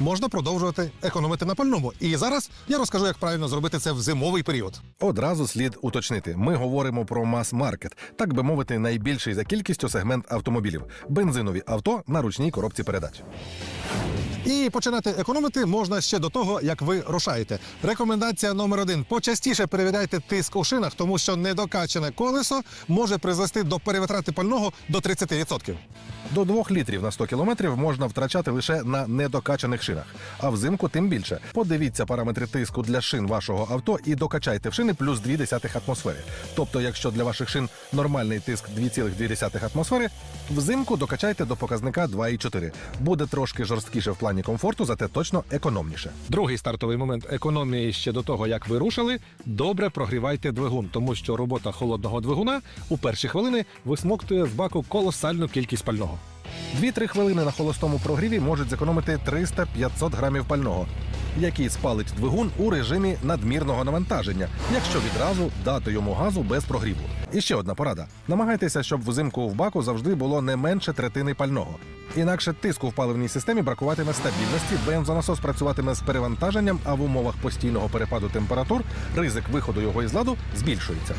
можна продовжувати економити на пальному. І зараз я розкажу, як правильно зробити це в зимовий період. Одразу слід уточнити: ми говоримо про мас-маркет, так би мовити, найбільший за кількістю сегмент автомобілів бензинові авто на ручній коробці передач. І починати економити можна ще до того, як ви рушаєте. Рекомендація номер один: почастіше перевіряйте тиск у шинах, тому що недокачане колесо може призвести до перевитрати пального до 30%. До 2 літрів на 100 кілометрів можна втрачати лише на недокачаних шинах, а взимку тим більше. Подивіться параметри тиску для шин вашого авто і докачайте в шини плюс 0,2 атмосфери. Тобто, якщо для ваших шин нормальний тиск 2,2 атмосфери, взимку докачайте до показника 2,4. Буде трошки жорсткіше в плані комфорту, зате точно економніше. Другий стартовий момент економії ще до того, як ви рушили, добре прогрівайте двигун, тому що робота холодного двигуна у перші хвилини висмоктує з баку колосальну кількість пального. 2-3 хвилини на холостому прогріві можуть зекономити 300-500 грамів пального, який спалить двигун у режимі надмірного навантаження, якщо відразу дати йому газу без прогріву. І ще одна порада: намагайтеся, щоб взимку в баку завжди було не менше третини пального. Інакше тиску в паливній системі бракуватиме стабільності, бензонасос працюватиме з перевантаженням, а в умовах постійного перепаду температур ризик виходу його із ладу збільшується.